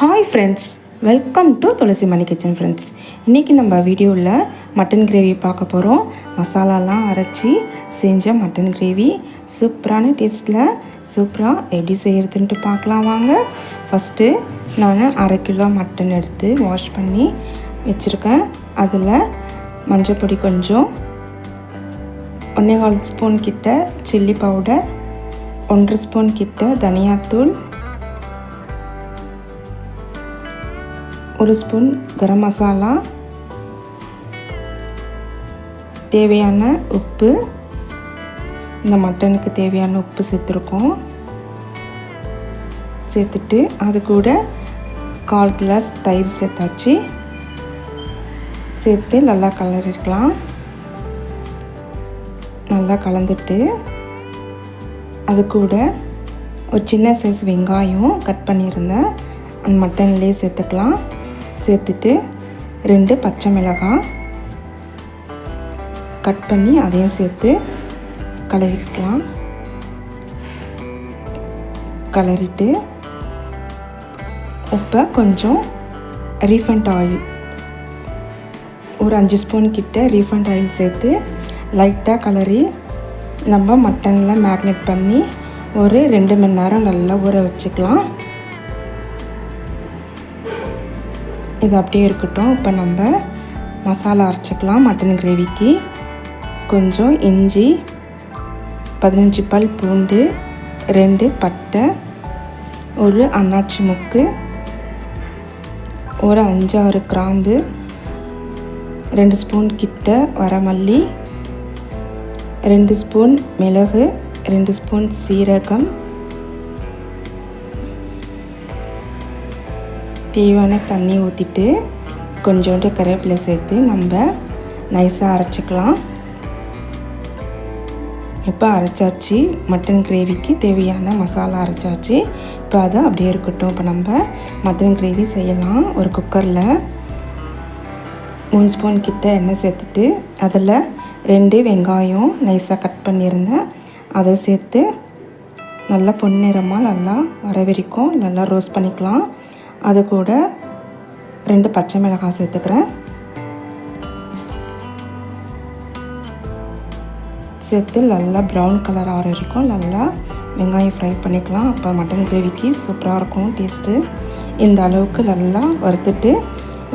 Hi friends welcome to Tulasi Mani kitchen friends இன்றைக்கி நம்ம வீடியோவில் மட்டன் கிரேவி பார்க்க போகிறோம் மசாலாலாம் அரைச்சி செஞ்ச மட்டன் கிரேவி சூப்பரான டேஸ்ட்டில் சூப்பராக எப்படி செய்கிறதுன்ட்டு பார்க்கலாம் வாங்க. ஃபஸ்ட்டு நான் அரை கிலோ மட்டன் எடுத்து வாஷ் பண்ணி வச்சுருக்கேன். அதில் மஞ்சள் பொடி கொஞ்சம் ஒன்றே கால் ஸ்பூன் கிட்ட சில்லி பவுடர் ஒன்றரை ஸ்பூன் கிட்ட தனியாத்தூள் ஒரு ஸ்பூன் கரம் மசாலா தேவையான உப்பு. இந்த மட்டனுக்கு தேவையான உப்பு சேர்த்துருக்கோம். சேர்த்துட்டு அது கூட கால் கிளாஸ் தயிர் சேர்த்தாச்சு. சேர்த்து நல்லா கலரிக்கலாம் நல்லா கலந்துட்டு அது கூட ஒரு சின்ன சைஸ் வெங்காயம் கட் பண்ணியிருந்தேன். அந்த மட்டன்லேயே சேர்த்துக்கலாம். சேர்த்துட்டு ரெண்டு பச்சை மிளகாய் கட் பண்ணி அதையும் சேர்த்து கலரிக்கலாம். கலரிட்டு உப்பை கொஞ்சம் ரீஃபண்ட் ஆயில் ஒரு அஞ்சு ஸ்பூன் கிட்ட ரீஃபண்ட் ஆயில் சேர்த்து லைட்டாக கலரி நம்ம மட்டனில் மேக்னேட் பண்ணி ஒரு ரெண்டு மணி நேரம் நல்லா ஊற வச்சுக்கலாம். இது அப்படியே இருக்கட்டும். இப்போ நம்ம மசாலா அரைச்சிக்கலாம் மட்டன் கிரேவிக்கு கொஞ்சம் இஞ்சி பதினஞ்சு பல் பூண்டு ரெண்டு பட்டை ஒரு அன்னாச்சி முக்கு ஒரு அஞ்சாறு கிராம்பு ரெண்டு ஸ்பூன் கிட்ட வரமல்லி ரெண்டு ஸ்பூன் மிளகு ரெண்டு ஸ்பூன் சீரகம் தேவையான தண்ணி ஊற்றிட்டு கொஞ்சோண்டு கருவேப்பிலை சேர்த்து நம்ம நைஸாக அரைச்சிக்கலாம். இப்போ அரைச்சாச்சு மட்டன் கிரேவிக்கு தேவையான மசாலா அரைச்சாச்சு. இப்போ அதை அப்படியே இருக்கட்டும். இப்போ நம்ம மட்டன் கிரேவி செய்யலாம். ஒரு குக்கரில் மூணு ஸ்பூன் கிட்ட எண்ணெய் சேர்த்துட்டு அதில் ரெண்டு வெங்காயம் நைஸாக கட் பண்ணியிருந்தேன். அதை சேர்த்து நல்லா பொன்னிறமாக நல்லா வர வரைக்கும் நல்லா ரோஸ்ட் பண்ணிக்கலாம். அது கூட ரெண்டு பச்சை மிளகாய் சேர்த்துக்கிறேன். சேர்த்து நல்லா ப்ரௌன் கலர் ஆகிற இருக்கும். நல்லா வெங்காயம் ஃப்ரை பண்ணிக்கலாம். அப்போ மட்டன் கிரேவிக்கு சூப்பராக இருக்கும் டேஸ்ட்டு இந்த அளவுக்கு நல்லா வறுத்துட்டு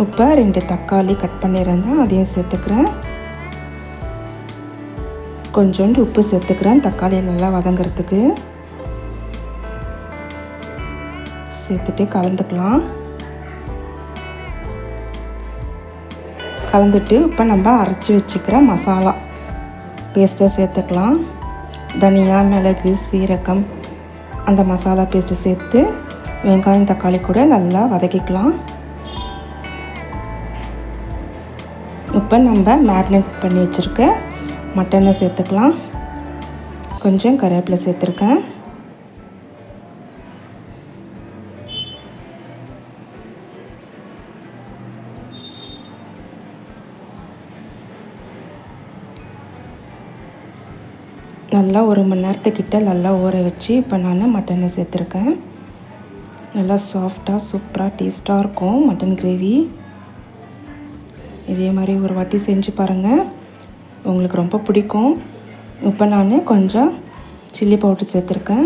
இப்போ ரெண்டு தக்காளி கட் பண்ணியிருந்தேன் அதையும் சேர்த்துக்கிறேன். கொஞ்சோண்டு உப்பு சேர்த்துக்கிறேன். தக்காளி நல்லா வதங்கிறதுக்கு. சேர்த்துட்டு கலந்துக்கலாம். கலந்துட்டு இப்போ நம்ம அரைச்சி வச்சுக்கிற மசாலா பேஸ்ட்டை சேர்த்துக்கலாம். தனியா மிளகு சீரகம் அந்த மசாலா பேஸ்ட்டு சேர்த்து வெங்காயம் தக்காளி கூட நல்லா வதக்கிக்கலாம். இப்போ நம்ம மேரினேட் பண்ணி வச்சுருக்க மட்டனை சேர்த்துக்கலாம். கொஞ்சம் கருவேப்பிலை சேர்த்துருக்கேன். நல்லா ஒரு மணி நேரத்துக்கிட்ட நல்லா ஊற வச்சு இப்போ நான் மட்டனை சேர்த்துருக்கேன். நல்லா சாஃப்டாக சூப்பராக டேஸ்ட்டாக இருக்கும் மட்டன் கிரேவி இதே மாதிரி ஒரு வாட்டி செஞ்சு பாருங்கள் உங்களுக்கு ரொம்ப பிடிக்கும். இப்போ நான் கொஞ்சம் சில்லி பவுட்ரு சேர்த்துருக்கேன்.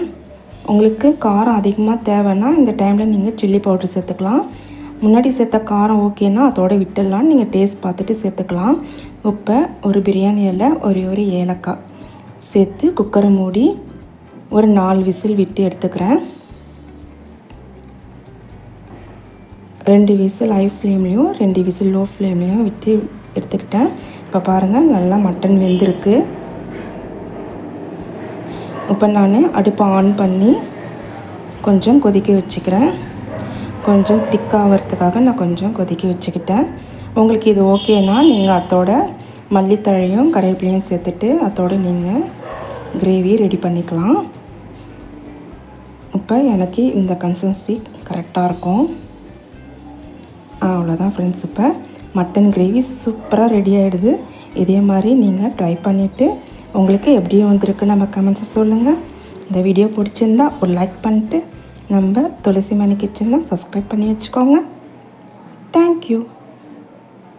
உங்களுக்கு காரம் அதிகமாக தேவைன்னா இந்த டைமில் நீங்கள் சில்லி பவுட்ரு சேர்த்துக்கலாம். முன்னாடி சேர்த்த காரம் ஓகேன்னா அதோட விட்டுடலாம் நீங்கள் டேஸ்ட் பார்த்துட்டு சேர்த்துக்கலாம். இப்போ ஒரு பிரியாணி இலை ஒரே ஒரு ஏலக்காய். சேர்த்து குக்கரை மூடி ஒரு நாலு விசில் விட்டு எடுத்துக்கிறேன். ரெண்டு விசில் ஹை ஃப்ளேம்லேயும் ரெண்டு விசில் லோ ஃப்ளேம்லேயும் விட்டு எடுத்துக்கிட்டேன். இப்போ பாருங்கள் நல்லா மட்டன் வெந்திருக்கு. இப்போ நான் அடுப்பை ஆன் பண்ணி கொஞ்சம் கொதிக்க வச்சுக்கிறேன். கொஞ்சம் திக்காகிறதுக்காக நான் கொஞ்சம் கொதிக்க வச்சுக்கிட்டேன். உங்களுக்கு இது ஓகேனா நீங்கள் அதோட மல்லித்தழையும் கருவேப்பிலையும் சேர்த்துட்டு அதோடு நீங்கள் கிரேவி ரெடி பண்ணிக்கலாம். இப்போ எனக்கு இந்த கன்சன்சி கரெக்டாக இருக்கும். அவ்வளோதான் ஃப்ரெண்ட்ஸ் இப்போ. மட்டன் கிரேவி சூப்பராக ரெடி ஆகிடுது இதே மாதிரி நீங்கள் ட்ரை பண்ணிவிட்டு உங்களுக்கு எப்படி வந்திருக்கு நம்ம கமெண்ட்ஸ் சொல்லுங்கள் இந்த வீடியோ பிடிச்சிருந்தா ஒரு லைக் பண்ணிட்டு நம்ம துளசி மணி கிச்சனில் சப்ஸ்கிரைப் பண்ணி வச்சுக்கோங்க. தேங்க்யூ